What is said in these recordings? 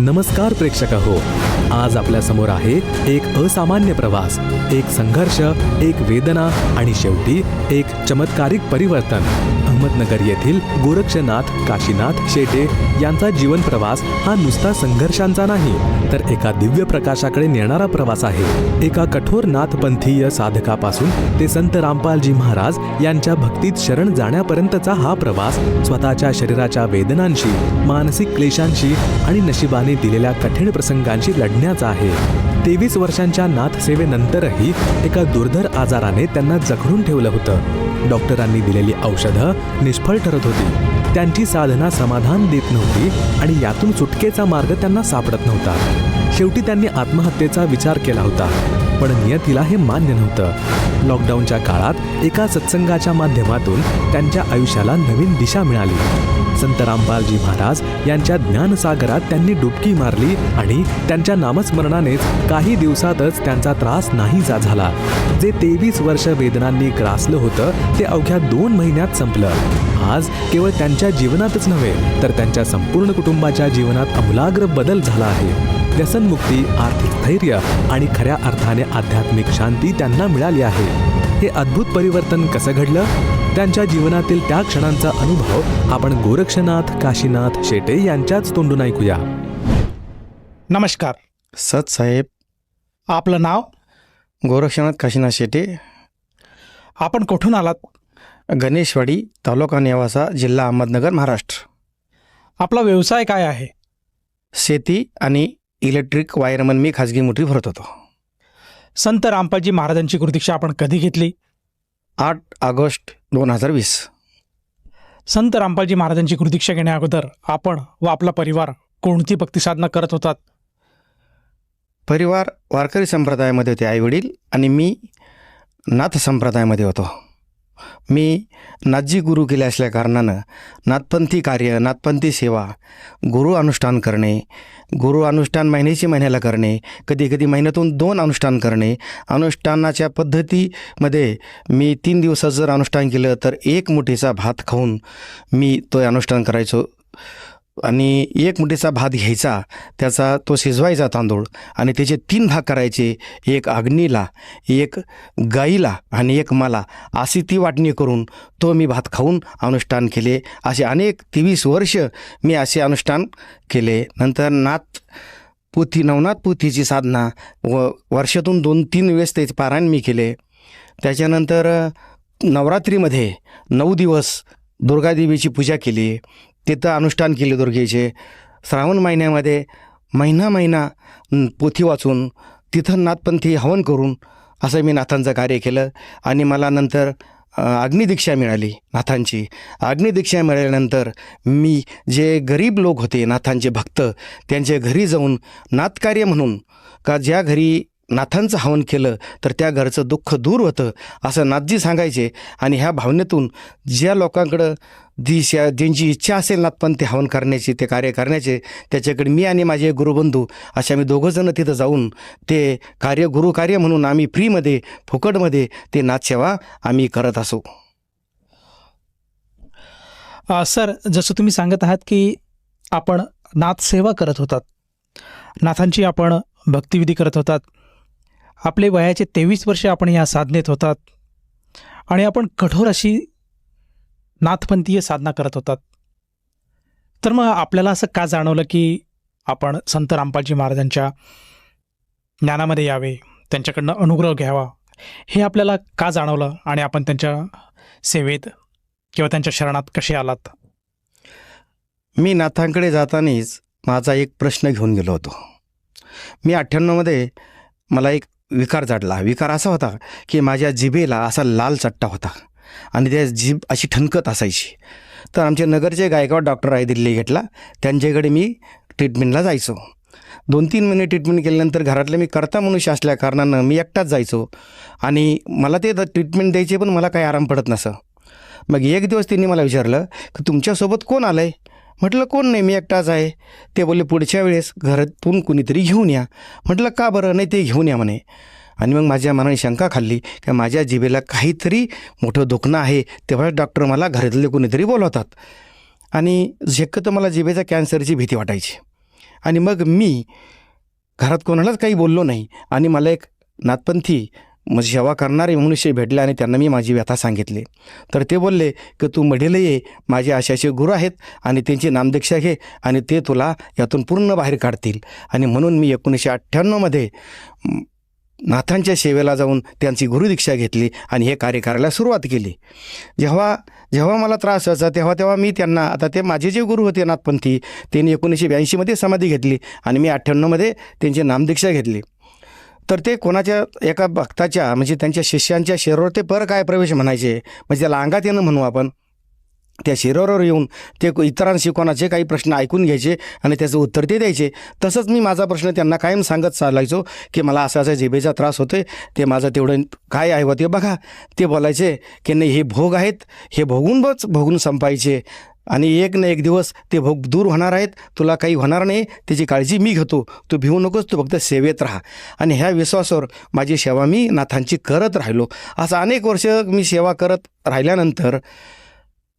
नमस्कार प्रेक्षक हो आज आपल्यासमोर आहे एक असामान्य प्रवास एक संघर्ष एक वेदना आणि शेवटी एक चमत्कारिक परिवर्तन. अहमदनगर येथील गोरक्षनाथ काशीनाथ शेटे यांचा जीवन प्रवास हा नुसता संघर्षांचा नाही तर एका दिव्य प्रकाशाकडे नेणारा प्रवास आहे. एका कठोर नाथपंथीय साधकापासून ते संत रामपालजी महाराज यांच्या भक्तीत शरण जाण्यापर्यंतचा हा प्रवास स्वतःच्या शरीराच्या वेदनांशी मानसिक क्लेशांशी आणि नशिबाने दिलेल्या कठीण प्रसंगांशी लढण्याचा आहे. तेवीस वर्षांच्या नाथसेवेनंतरही एका दुर्धर आजाराने त्यांना जखडून ठेवलं होतं. डॉक्टरांनी दिलेली औषधं निष्फळ ठरत होती. त्यांची साधना समाधान देत नव्हती आणि यातून सुटकेचा मार्ग त्यांना सापडत नव्हता. शेवटी त्यांनी आत्महत्येचा विचार केला होता. पण नियतीला हे मान्य नव्हतं. लॉकडाऊनच्या काळात एका सत्संगाच्या माध्यमातून त्यांच्या आयुष्याला नवीन दिशा मिळाली. संत रामपालजी महाराज यांच्या ज्ञानसागरात त्यांनी डुबकी मारली आणि त्यांच्या नामस्मरणानेच काही दिवसातच त्यांचा त्रास नाहीसा झाला. जे तेवीस वर्ष वेदनांनी ग्रासलं होतं ते अवघ्या दोन महिन्यात संपलं. आज केवळ त्यांच्या जीवनातच नव्हे तर त्यांच्या संपूर्ण कुटुंबाच्या जीवनात अमूलाग्र बदल झाला आहे. व्यसनमुक्ती आर्थिक स्थैर्य आणि खऱ्या अर्थाने आध्यात्मिक शांती त्यांना मिळाली आहे. हे अद्भुत परिवर्तन कसं घडलं? त्यांच्या जीवनातील त्या क्षणांचा अनुभव आपण गोरक्षनाथ काशीनाथ शेटे यांच्याच तोंडून ऐकूया. नमस्कार. सत साहेब. आपलं नाव? गोरक्षनाथ काशीनाथ शेटे. आपण कुठून आलात? गणेशवाडी तालुका नेवासा जिल्हा अहमदनगर महाराष्ट्र. आपला व्यवसाय काय आहे? शेती आणि इलेक्ट्रिक वायरमन मी खाजगी मोठी भरत होतो. संत रामपालजी महाराजांची गुरुदीक्षा आपण कधी घेतली? आठ ऑगस्ट दोन हजार वीस. संत रामपालजी महाराजांची गुरुदीक्षा घेण्या अगोदर आपण व आपला परिवार कोणती भक्ती साधना करत होतात? परिवार वारकरी संप्रदायामध्ये होते आईवडील आणि मी नाथ संप्रदायामध्ये होतो. मी नाथजी गुरु केले असल्या कारणानं नाथपंथी कार्य नाथपंथी सेवा गुरु अनुष्ठान करणे गुरु अनुष्ठान महिन्याची महिन्याला करणे कधी कधी महिन्यातून दोन अनुष्ठान करणे अनुष्ठानाच्या पद्धतीमध्ये मी तीन दिवसात जर अनुष्ठान केलं तर एक मुठीचा भात खाऊन मी तो अनुष्ठान करायचो. आणि एक मुठीचा भात घ्यायचा त्याचा तो शिजवायचा तांदूळ आणि त्याचे तीन भाग करायचे एक अग्नीला एक गाईला आणि एक मला. अशी ती वाटणी करून तो मी भात खाऊन अनुष्ठान केले. असे अनेक तेवीस वर्ष मी असे अनुष्ठान केले. नंतर नाथ पोथी नवनाथ पोथीची साधना व वर्षातून दोन तीन वेळेस त्याचे पारायण मी केले. त्याच्यानंतर नवरात्रीमध्ये नऊ दिवस दुर्गादेवीची पूजा केली. तिथं अनुष्ठान केले दुर्गेचे. श्रावण महिन्यामध्ये महिना महिना पोथी वाचून तिथं नाथपंथी हवन करून असं मी नाथांचं कार्य केलं आणि मला नंतर अग्निदीक्षा मिळाली नाथांची. अग्निदीक्षा मिळाल्यानंतर मी जे गरीब लोक होते नाथांचे भक्त त्यांच्या घरी जाऊन नाथकार्य म्हणून का ज्या घरी नाथांचं हवन केलं तर त्या घरचं दुःख दूर होतं असं नाथजी सांगायचे. आणि ह्या भावनेतून ज्या लोकांकडं दिशा ज्यांची इच्छा असेल नाथपंथी ते हवन करण्याची ते कार्य करण्याचे त्याच्याकडे मी आणि माझे गुरुबंधू अशा आम्ही दोघंजणं तिथं जाऊन ते कार्य गुरुकार्य म्हणून आम्ही फ्रीमध्ये फुकटमध्ये ते नाथसेवा आम्ही करत असू. सर जसं तुम्ही सांगत आहात की आपण नाथसेवा करत होतात. नाथांची आपण भक्तिविधी करत होतात. आपले वयाचे तेवीस वर्ष आपण या साधनेत होतात. आणि आपण कठोर अशी नाथपंथीय साधना करत होतात. तर मग आपल्याला असं का जाणवलं की आपण संत रामपालजी महाराजांच्या ज्ञानामध्ये यावे त्यांच्याकडनं अनुग्रह घ्यावा? हे आपल्याला का जाणवलं आणि आपण त्यांच्या सेवेत किंवा त्यांच्या शरणात कसे आलात? मी नाथांकडे जातानीच माझा एक प्रश्न घेऊन गेलो होतो. मी अठ्ठ्याण्णवमध्ये मला एक विकार जाडला. विकार असा होता की माझ्या जिभेला असा लाल चट्टा होता आणि त्या जीभ अशी ठणकत असायची. तर आमचे नगरचे गायकवाड डॉक्टर आहे दिल्ली घेतला. त्यांच्याकडे मी ट्रीटमेंटला जायचो. दोन तीन महिने ट्रीटमेंट केल्यानंतर घरातले मी करता मनुष्य असल्या कारणानं मी एकटाच जायचो आणि मला ते ट्रीटमेंट द्यायचे पण मला काही आराम पडत नसं. मग एक दिवस त्यांनी मला विचारलं की तुमच्यासोबत कोण आलं आहे म्हटलं कोण नाही मी एकटाच आहे. ते बोलले पुढच्या वेळेस घरातून कुणीतरी घेऊन या. म्हटलं का बरं? नाही ते घेऊन या म्हणे. आणि मग माझ्या मनाने शंका खाल्ली की माझ्या जिभेला काहीतरी मोठं दुखणं आहे तेव्हा डॉक्टर मला घरातले कोणीतरी बोलवतात. आणि शक्यतो मला जिभेच्या कॅन्सरची भीती वाटायची. आणि मग मी घरात कोणालाच काही बोललो नाही. आणि मला एक नाथपंथी मग सेवा करणारे मनुष्य भेटले आणि त्यांना मी माझी व्यथा सांगितली. तर ते बोलले की तू मढील ये माझे आशाचे गुरु आहेत आणि त्यांची नामदीक्षा घे आणि ते तुला यातून पूर्ण बाहेर काढतील. आणि म्हणून मी एकोणीसशे अठ्ठ्याण्णवमध्ये नाथांच्या सेवेला जाऊन त्यांची गुरुदीक्षा घेतली आणि हे कार्य करायला सुरुवात केली. जेव्हा जेव्हा मला त्रास व्हायचा तेव्हा तेव्हा मी त्यांना आता ते माझे जे गुरु होते नाथपंथी त्यांनी एकोणीसशे ब्याऐंशीमध्ये समाधी घेतली आणि मी अठ्ठ्याण्णवमध्ये त्यांची नामदीक्षा घेतली. तर ते कोणाच्या एका भक्ताच्या म्हणजे त्यांच्या शिष्यांच्या शरीरावर ते पर काय प्रवेश म्हणायचे? म्हणजे त्याला अंगात येणं म्हणू आपण. त्या शिरोवर येऊन ते इतरांशी कोणाचे काही प्रश्न ऐकून घ्यायचे आणि त्याचं उत्तर ते द्यायचे. तसंच मी माझा प्रश्न त्यांना कायम सांगत चालायचो की मला असा असा जिभेचा त्रास होतोय ते माझं तेवढं काय आहे व ते बघा. ते बोलायचे की नाही हे भोग आहेत हे भोगून बच भोगून संपायचे. आणि एक ना एक दिवस ते भोग दूर होणार आहेत. तुला काही होणार नाही. त्याची काळजी मी घेतो. तू भिवू नकोस. तू फक्त सेवेत राहा. आणि ह्या विश्वासावर माझी सेवा मी नाथांची करत राहिलो. असं अनेक वर्ष मी सेवा करत राहिल्यानंतर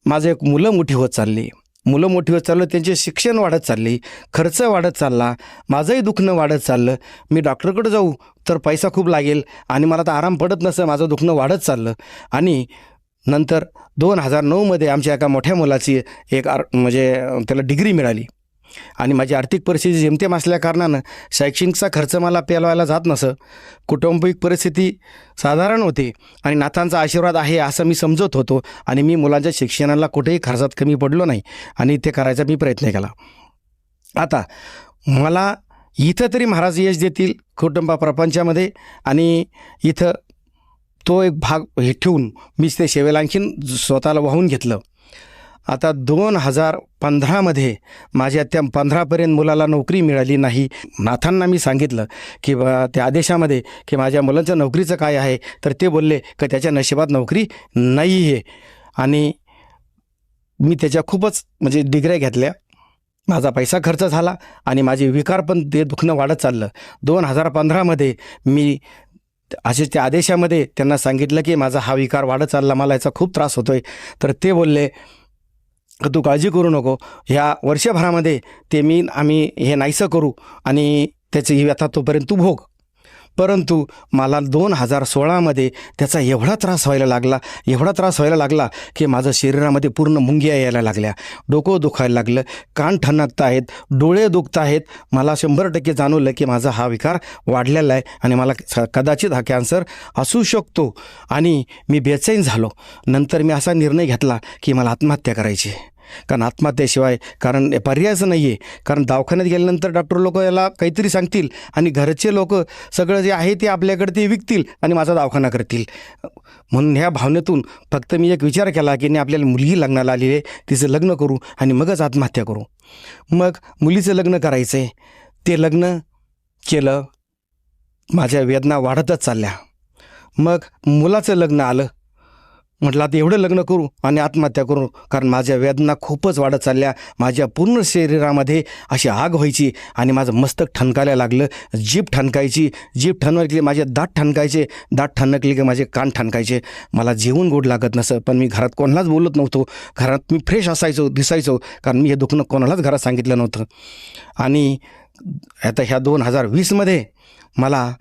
माझं एक मुलं मोठी होत चालली. मुलं मोठी होत चाललं. त्यांचे शिक्षण वाढत चालली. खर्च वाढत चालला. माझंही दुखणं वाढत चाललं. मी डॉक्टरकडे जाऊ तर पैसा खूप लागेल. आणि मला तर आराम पडत नसं. माझं दुखणं वाढत चाललं. आणि नंतर दोन हजार नऊमध्ये आमच्या एका मोठ्या मुलाची एक आर म्हणजे त्याला डिग्री मिळाली. आणि माझी आर्थिक परिस्थिती जेमतेम असल्याकारणानं शैक्षणिकचा खर्च मला पेलवायला जात नसं. कुटुंबिक परिस्थिती साधारण होती आणि नाथांचा आशीर्वाद आहे असं मी समजत होतो आणि मी मुलांच्या शिक्षणाला कुठेही खर्चात कमी पडलो नाही आणि ते करायचा मी प्रयत्न केला. आता मला इथं तरी महाराज यश देतील कुटुंबा प्रपंचामध्ये आणि इथं तो एक भाग हे ठेवून मीच ते सेवेला आणखीन स्वतःला वाहून घेतलं. आता दोन हजार पंधरामध्ये माझ्या त्या पंधरापर्यंत मुलाला नोकरी मिळाली नाही. नाथांना मी सांगितलं की बा त्या आदेशामध्ये की माझ्या मुलांच्या नोकरीचं काय आहे? तर ते बोलले की त्याच्या नशिबात नोकरी नाही आहे आणि मी त्याच्या खूपच म्हणजे डिग्र्या घेतल्या. माझा पैसा खर्च झाला आणि माझे विकार पण ते दुखणं वाढत चाललं. दोन हजार पंधरामध्ये मी असे त्या आदेशामध्ये त्यांना सांगितलं की माझा हा विकार वाढत चालला मला याचा खूप त्रास होतो आहे तर ते बोलले तू काळजी करू नको. ह्या वर्षभरामध्ये ते मी आम्ही हे नाहीसं करू आणि त्याची ही व्यथा तोपर्यंत तू भोग. परंतु मला दोन हजार सोळामध्ये त्याचा एवढा त्रास व्हायला लागला एवढा त्रास व्हायला लागला की माझं शरीरामध्ये पूर्ण मुंग्या यायला लागल्या. डोकं दुखायला लागलं कान ठणकत आहेत डोळे दुखत आहेत. मला शंभर टक्के जाणवलं की माझा हा विकार वाढलेला आहे आणि मला स- कदाचित हा कॅन्सर असू शकतो आणि मी बेचैन झालो. नंतर मी असा निर्णय घेतला की मला आत्महत्या करायची आहे. कारण आत्महत्येशिवाय कारण पर्यायच नाही आहे कारण दवाखान्यात गेल्यानंतर डॉक्टर लोक याला काहीतरी सांगतील आणि घरचे लोक सगळं जे आहे ते आपल्याकडे ते विकतील आणि माझा दवाखाना करतील. म्हणून ह्या भावनेतून फक्त मी एक विचार केला की नाही आपल्याला मुलगी लग्नाला आलेली आहे तिचं लग्न करू आणि मगच आत्महत्या करू. मग मुलीचं लग्न करायचं आहे ते लग्न केलं माझ्या वेदना वाढतच चालल्या. मग मुलाचं लग्न आलं म्हटलं आता एवढं लग्न करू आणि आत्महत्या करू कारण माझ्या वेदना खूपच वाढत चालल्या. माझ्या पूर्ण शरीरामध्ये अशी आग व्हायची आणि माझं मस्तक ठणकायला लागलं. जीभ ठणकायची जीभ ठणकली माझे दात ठणकायचे दात ठणकले की माझे कान ठणकायचे. मला जेवण गोड लागत नसं पण मी घरात कोणालाच बोलत नव्हतो. घरात मी फ्रेश असायचो दिसायचो कारण मी हे दुखणं कोणालाच घरात सांगितलं नव्हतं. आणि आता ह्या दोन हजार वीसमध्ये मला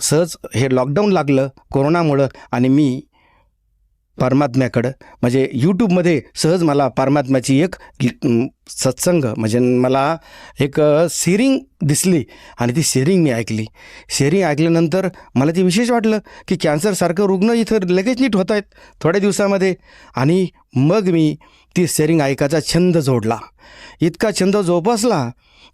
सहज हे लॉकडाऊन लागलं कोरोनामुळं आणि मी परमात्म्याकडं. म्हणजे यूट्यूबमध्ये सहज मला परमात्म्याची एक सत्संग म्हणजे मला एक सिरिंग दिसली आणि ती शेअरिंग मी ऐकली. शेअरिंग ऐकल्यानंतर मला ते विशेष वाटलं की कॅन्सरसारखं रुग्ण इथं लगेच नीट होत आहेत थोड्या दिवसामध्ये. आणि मग मी ती शेअरिंग ऐकायचा छंद जोडला. इतका छंद जोपासला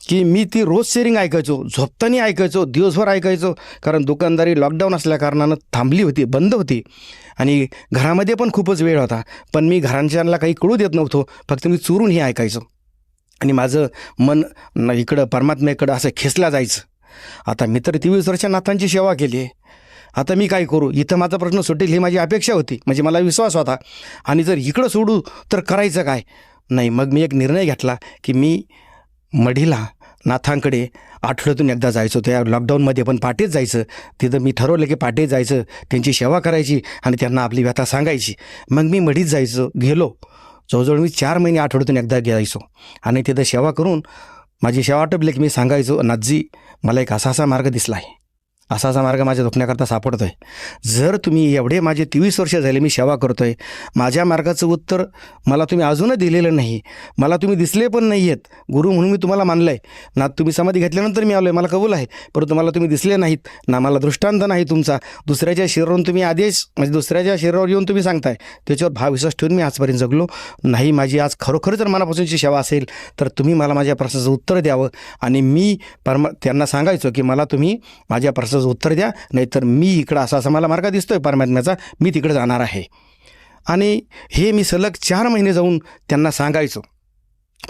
की मी ती रोज शेअरिंग ऐकायचो झोपताना ऐकायचो दिवसभर ऐकायचो. कारण दुकानदारी लॉकडाऊन असल्या कारणानं थांबली होती बंद होती. आणि घरामध्ये पण खूपच वेळ होता. पण मी घरांच्यांना काही कळू देत नव्हतो. फक्त मी चोरून हे ऐकायचो. आणि माझं मन इकडं परमात्म्याकडं असं खेचलं जायचं. आता मी तर तेवीस वर्ष नाथांची सेवा केली आहे. आता मी काय करू? इथं माझा प्रश्न सुटेल ही माझी अपेक्षा होती. म्हणजे मला विश्वास होता. आणि जर इकडं सोडू तर करायचं काय? नाही मग मी एक निर्णय घेतला की मी मढीला नाथांकडे आठवड्यातून एकदा जायचो त्या लॉकडाऊनमध्ये पण पाटेच जायचं. तिथं मी ठरवलं की पाटेच जायचं त्यांची सेवा करायची आणि त्यांना आपली व्यथा सांगायची. मग मी मढीत जायचो गेलो. जवळजवळ मी चार महिने आठवड्यातून एकदा जायचो आणि तिथं सेवा करून माझी सेवा आटपली की मी सांगायचो नाजी मला एक असा असा मार्ग दिसला आहे असा असा मार्ग माझ्या दुखण्याकरता सापडतो आहे जर तुम्ही एवढे माझे तेवीस वर्ष झाले मी सेवा करतो आहे माझ्या मार्गाचं उत्तर मला तुम्ही अजूनही दिलेलं नाही मला तुम्ही दिसले पण नाही आहेत गुरु म्हणून मी तुम्हाला मानलं आहे ना तुम्ही समाधी घेतल्यानंतर मी आलो आहे मला कबूल आहे परंतु मला तुम्ही दिसले नाहीत ना मला दृष्टांत नाही तुमचा. दुसऱ्याच्या शरीरावरून तुम्ही आदेश म्हणजे दुसऱ्याच्या शरीरावर येऊन तुम्ही सांगताय त्याच्यावर भाव विश्वास ठेवून मी आजपर्यंत जगलो. नाही माझी आज खरोखर जर मनापासूनची सेवा असेल तर तुम्ही मला माझ्या प्रश्नाचं उत्तर द्यावं आणि मी परमा त्यांना सांगायचो की मला तुम्ही माझ्या प्रश्नाचं उत्तर द्या. नाहीतर मी इकडं असा असा मला मार्ग आहे परमात्म्याचा. मी तिकडे जाणार आहे. आणि हे मी सलग चार महिने जाऊन त्यांना सांगायचो.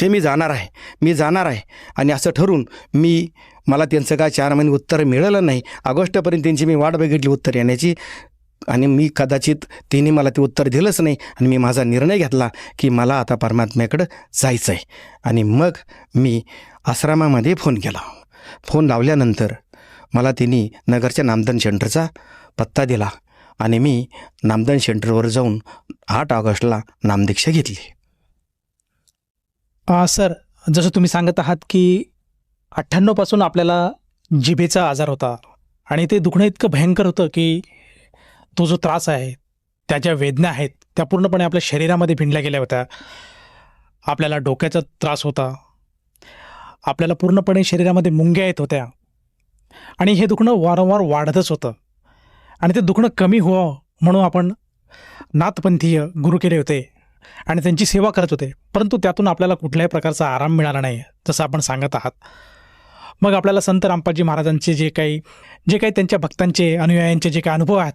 ते मी जाणार आहे. मी जाणार आहे. आणि असं ठरून मी मला त्यांचं काय चार महिने उत्तर मिळालं नाही. ऑगस्टपर्यंत त्यांची मी वाट बघितली उत्तर येण्याची. आणि मी कदाचित तिने मला ते उत्तर दिलंच नाही. आणि मी माझा निर्णय घेतला की मला आता परमात्म्याकडं जायचं आहे आणि मग मी आश्रमामध्ये फोन केला. फोन लावल्यानंतर मला तिने नगरच्या नामदान सेंटरचा पत्ता दिला आणि मी नामदान सेंटरवर जाऊन आठ ऑगस्टला नामदीक्षा घेतली. सर जसं तुम्ही सांगत आहात की अठ्ठ्याण्णवपासून आपल्याला जिभेचा आजार होता आणि ते दुखणं इतकं भयंकर होतं की तो जो त्रास आहे त्या ज्या वेदना आहेत त्या पूर्णपणे आपल्या शरीरामध्ये भिंडल्या गेल्या होत्या. आपल्याला डोक्याचा त्रास होता. आपल्याला पूर्णपणे शरीरामध्ये मुंग्या येत होत्या. आणि हे दुखणं वारंवार वाढतच होतं. आणि ते दुखणं कमी व्हावं म्हणून आपण नाथपंथीय गुरु केले होते आणि त्यांची सेवा करत होते. परंतु त्यातून आपल्याला कुठल्याही प्रकारचा आराम मिळाला नाही जसं आपण सांगत आहात. मग आपल्याला संत रामपाजी महाराजांचे जे काही जे काही त्यांच्या भक्तांचे अनुयायांचे जे काही अनुभव आहेत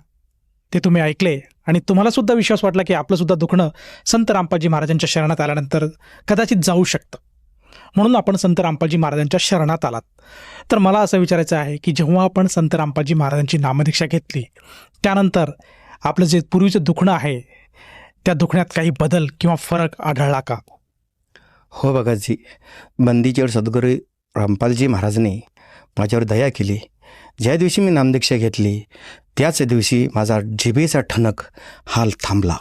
ते तुम्ही ऐकले. आणि तुम्हाला सुद्धा विश्वास वाटला की आपलंसुद्धा दुखणं संत रामपाजी महाराजांच्या शरणात आल्यानंतर कदाचित जाऊ शकतं. म्हणून आपण संत रामपालजी महाराजांच्या शरणात आलात. तर मला असं विचारायचं आहे की जेव्हा आपण संत रामपालजी महाराजांची नामदीक्षा घेतली त्यानंतर आपलं जे पूर्वीचं दुखणं आहे त्या दुखण्यात काही बदल किंवा फरक आढळला का? हो बघाजी बंदीचेवर सद्गुरू रामपालजी महाराजने माझ्यावर दया केली. ज्या दिवशी मी नामदीक्षा घेतली त्याच दिवशी माझा जिभेचा ठणक हाल थांबला.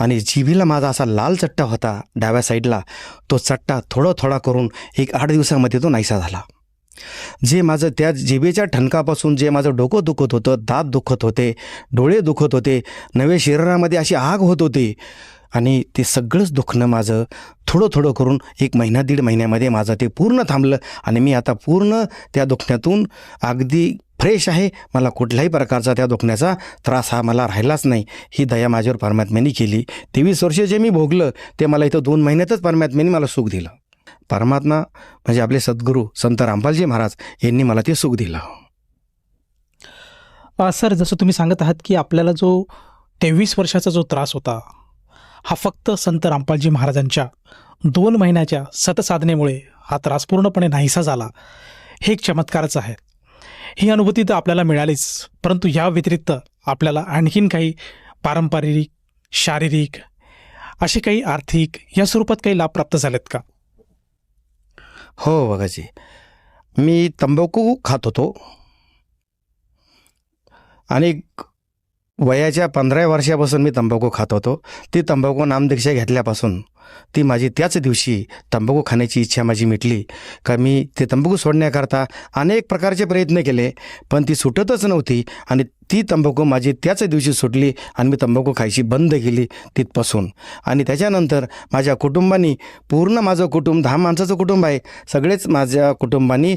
आणि जिभेला माझा असा लाल चट्टा होता डाव्या साईडला. तो चट्टा थोडा थोडा करून एक आठ दिवसामध्ये तो नाहीसा झाला. जे माझं त्या जिभेच्या ठणकापासून जे माझं डोकं दुखत होतं दात दुखत होते डोळे दुखत होते नवे शरीरामध्ये अशी आग होत होती आणि ते सगळंच दुखणं माझं थोडं थोडं करून एक महिना दीड महिन्यामध्ये माझं ते पूर्ण थांबलं आणि मी आता पूर्ण त्या दुखण्यातून अगदी फ्रेश आहे. मला कुठल्याही प्रकारचा त्या दुखण्याचा त्रास हा मला राहिलाच नाही. ही दया माझ्यावर परमात्म्याने केली. तेवीस वर्ष जे मी भोगलं ते मला इथं दोन महिन्यातच परमात्म्याने मला सुख दिलं. परमात्मा म्हणजे आपले सद्गुरू संत रामपालजी महाराज यांनी मला ते सुख दिलं. सर जसं तुम्ही सांगत आहात की आपल्याला जो तेवीस वर्षाचा जो त्रास होता हा फक्त संत रामपालजी महाराजांच्या दोन महिन्याच्या सतसाधनेमुळे हा त्रास पूर्णपणे नाहीसा झाला हे एक चमत्कारच आहे. ही अनुभूती तर आपल्याला मिळालीच. परंतु या व्यतिरिक्त आपल्याला आणखीन काही पारंपरिक शारीरिक असे काही आर्थिक या स्वरूपात काही लाभ प्राप्त झालेत का? हो बघाजी. मी तंबाखू खात होतो. आणि वयाच्या पंधरा वर्षापासून मी तंबाखू खात होतो. ती तंबाखू नामदीक्षा घेतल्यापासून ती माझी त्याच दिवशी तंबाखू खाण्याची इच्छा माझी मिटली. का मी ते तंबाखू सोडण्याकरता अनेक प्रकारचे प्रयत्न केले पण ती सुटतच नव्हती आणि ती तंबाखू माझी त्याच दिवशी सुटली आणि मी तंबाखू खायची बंद केली तिथपासून. आणि त्याच्यानंतर माझ्या कुटुंबानी पूर्ण माझं कुटुंब दहा माणसाचं कुटुंब आहे सगळेच माझ्या कुटुंबानी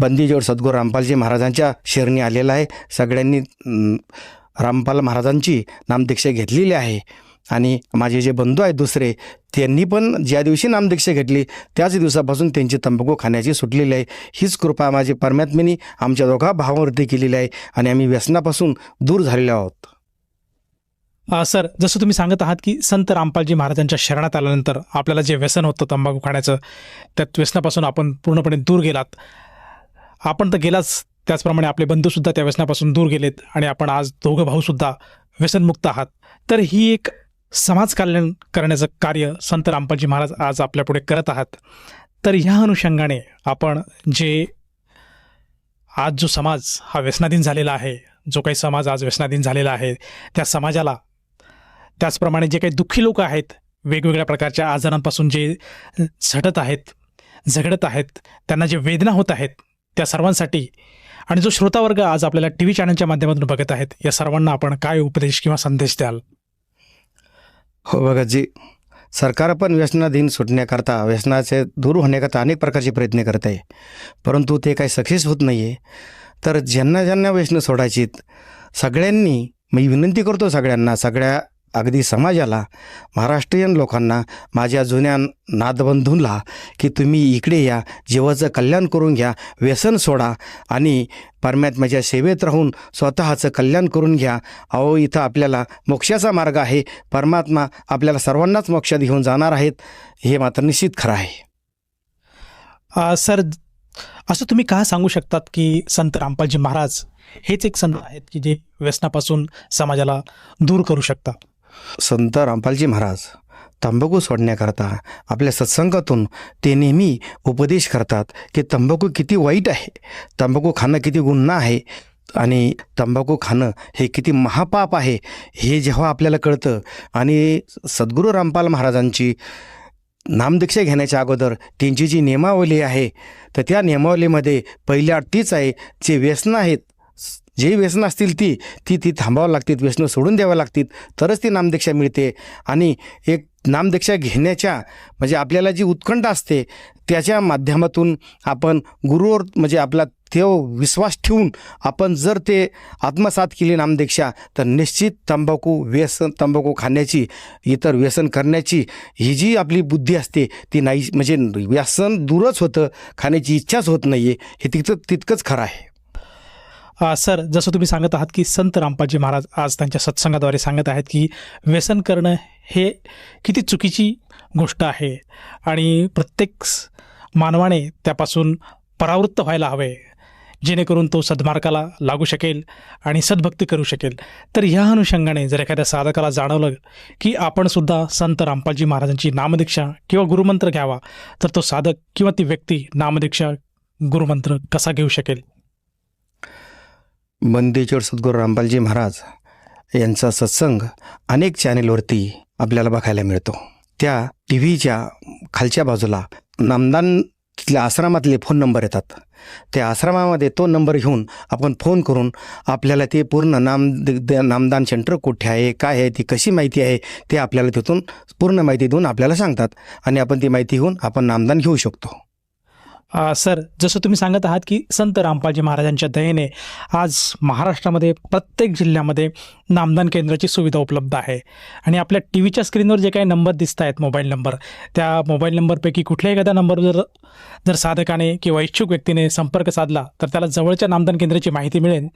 बंदीजोड सद्गुरू रामपालजी महाराजांच्या शरणी आलेला आहे. सगळ्यांनी रामपाल महाराजांची नामदीक्षा घेतलेली आहे. आणि माझे जे बंधू आहेत दुसरे त्यांनी पण ज्या दिवशी नामदीक्षा घेतली त्याच दिवसापासून त्यांची तंबाखू खाण्याची सुटलेली आहे. हीच कृपा माझी परमात्म्याने आमच्या दोघा भावावरती केलेली आहे आणि आम्ही व्यसनापासून दूर झालेलो आहोत. सर जसं तुम्ही सांगत आहात की संत रामपालजी महाराजांच्या शरणात आल्यानंतर आपल्याला जे व्यसन होतं तंबाखू खाण्याचं त्या व्यसनापासून आपण पूर्णपणे दूर गेलात. आपण तर गेलाच त्याचप्रमाणे आपले बंधूसुद्धा त्या व्यसनापासून दूर गेलेत आणि आपण आज दोघं भाऊसुद्धा व्यसनमुक्त आहात. तर ही एक समाज कल्याण करण्याचं कार्य संत रामपालजी महाराज आज आपल्यापुढे करत आहात. तर ह्या अनुषंगाने आपण जे आज जो समाज हा व्यसनाधीन झालेला आहे जो काही समाज आज व्यसनाधीन झालेला आहे त्या समाजाला त्याचप्रमाणे जे काही दुःखी लोक आहेत वेगवेगळ्या प्रकारच्या आजारांपासून जे झटत आहेत झगडत आहेत त्यांना जे वेदना होत आहेत त्या सर्वांसाठी आणि जो श्रोतावर्ग आज आपल्याला टी व्ही चॅनलच्या माध्यमातून बघत आहेत या सर्वांना आपण काय उपदेश किंवा संदेश द्याल? हो बघा जी सरकार पण व्यसनाधीन सुटण्याकरता व्यसनाचे दूर होण्याकरता अनेक प्रकारचे प्रयत्न करत आहे. परंतु ते काही सक्सेस होत नाही आहे तर ज्यांना ज्यांना व्यसनं सोडायची सगळ्यांनी मी विनंती करतो सगळ्यांना सगळ्या अगदी समाजाला महाराष्ट्रीयन लोकांना माझ्या जुन्या नादबंधूंना की तुम्ही इकडे या जीवाचं कल्याण करून घ्या व्यसन सोडा आणि परमात्म्याच्या सेवेत राहून स्वतःचं कल्याण करून घ्या. अहो इथं आपल्याला मोक्षाचा मार्ग आहे. परमात्मा आपल्याला सर्वांनाच मोक्षात घेऊन जाणार आहेत. हे मात्र निश्चित खरं आहे. सर असं तुम्ही का सांगू शकतात की संत रामपालजी महाराज हेच एक संत आहेत की जे व्यसनापासून समाजाला दूर करू शकता संत रामपालजी महाराज तंबाखू सोडण्याकरता आपल्या सत्संगातून ते नेहमी उपदेश करतात की तंबाखू किती वाईट आहे तंबाखू खाणं किती गुन्हा आहे आणि तंबाखू खाणं हे किती महापाप आहे हे जेव्हा आपल्याला कळतं आणि सद्गुरू रामपाल महाराजांची नामदीक्षा घेण्याच्या अगोदर त्यांची जी नियमावली आहे तर त्या नियमावलीमध्ये पहिल्या तीच आहे जे व्यसनं आहेत जे व्यसनं असतील ती ती ती थांबावं लागतील व्यसनं सोडून द्यावं लागतील तरच ती नामदीक्षा मिळते. आणि एक नामदीक्षा घेण्याच्या म्हणजे आपल्याला जी उत्कंठ असते त्याच्या माध्यमातून आपण गुरुवर म्हणजे आपला तो विश्वास ठेवून आपण जर ते आत्मसात केली नामदीक्षा तर निश्चित तंबाखू व्यसन तंबाखू खाण्याची इतर व्यसन करण्याची ही जी आपली बुद्धी असते ती नाही म्हणजे व्यसन दूरच होतं खाण्याची इच्छाच होत नाही आहे हे तिथं तितकंच खरं आहे. सर जसं तुम्ही सांगत आहात की संत रामपाजी महाराज आज त्यांच्या सत्संगाद्वारे सांगत आहेत की व्यसन करणं हे किती चुकीची गोष्ट आहे आणि प्रत्येक मानवाने त्यापासून परावृत्त व्हायला हवे जेणेकरून तो सद्मार्गाला लागू शकेल आणि सद्भक्ती करू शकेल. तर ह्या अनुषंगाने जर एखाद्या साधकाला जाणवलं की आपण सुद्धा संत रामपालजी महाराजांची नामदीक्षा किंवा गुरुमंत्र घ्यावा तर तो साधक किंवा ती व्यक्ती नामदीक्षा गुरुमंत्र कसा घेऊ शकेल? बंदेश्वर सद्गुरू रामपालजी महाराज यांचा सत्संग अनेक चॅनेलवरती आपल्याला बघायला मिळतो. त्या टी व्हीच्या खालच्या बाजूला नामदान तिथल्या आश्रमातले फोन नंबर येतात. त्या आश्रमामध्ये तो नंबर घेऊन आपण फोन करून आपल्याला ते पूर्ण नाम द- नामदान सेंटर कुठे आहे काय आहे ती कशी माहिती आहे ते आपल्याला तिथून पूर्ण माहिती देऊन आपल्याला सांगतात आणि आपण ती माहिती घेऊन आपण नामदान घेऊ शकतो. सर जसं तुम्ही सांगत आहात की संत रामपालजी महाराजांच्या दयेने आज महाराष्ट्रामध्ये प्रत्येक जिल्ह्यामध्ये नामदान केंद्राची सुविधा उपलब्ध आहे. आणि आपल्या टी व्हीच्या स्क्रीनवर जे काही नंबर दिसत आहेत मोबाईल नंबर त्या मोबाईल नंबरपैकी कुठल्याही एखाद्या नंबरवर जर जर साधकाने किंवा इच्छुक व्यक्तीने संपर्क साधला तर त्याला जवळच्या नामदान केंद्राची माहिती मिळेल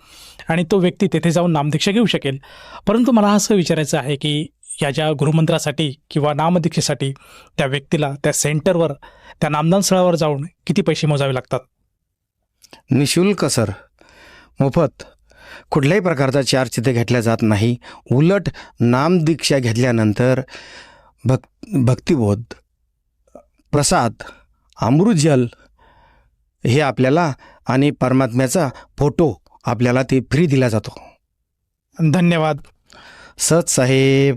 आणि तो व्यक्ती तेथे जाऊन नामदीक्षा घेऊ शकेल. परंतु मला असं विचारायचं आहे की या ज्या गुरुमंत्रासाठी किंवा नामदीक्षेसाठी त्या व्यक्तीला त्या सेंटरवर त्या नामदान स्थळावर जाऊन किती पैसे मोजावे लागतात? निशुल्क सर. मोफत. कुठल्याही प्रकारचा चार्ज तिथे घेतला जात नाही. उलट नामदीक्षा घेतल्यानंतर भक् भक्तिबोध प्रसाद अमृतजल हे आपल्याला आणि परमात्म्याचा फोटो आपल्याला ते फ्री दिला जातो. धन्यवाद. सत साहेब.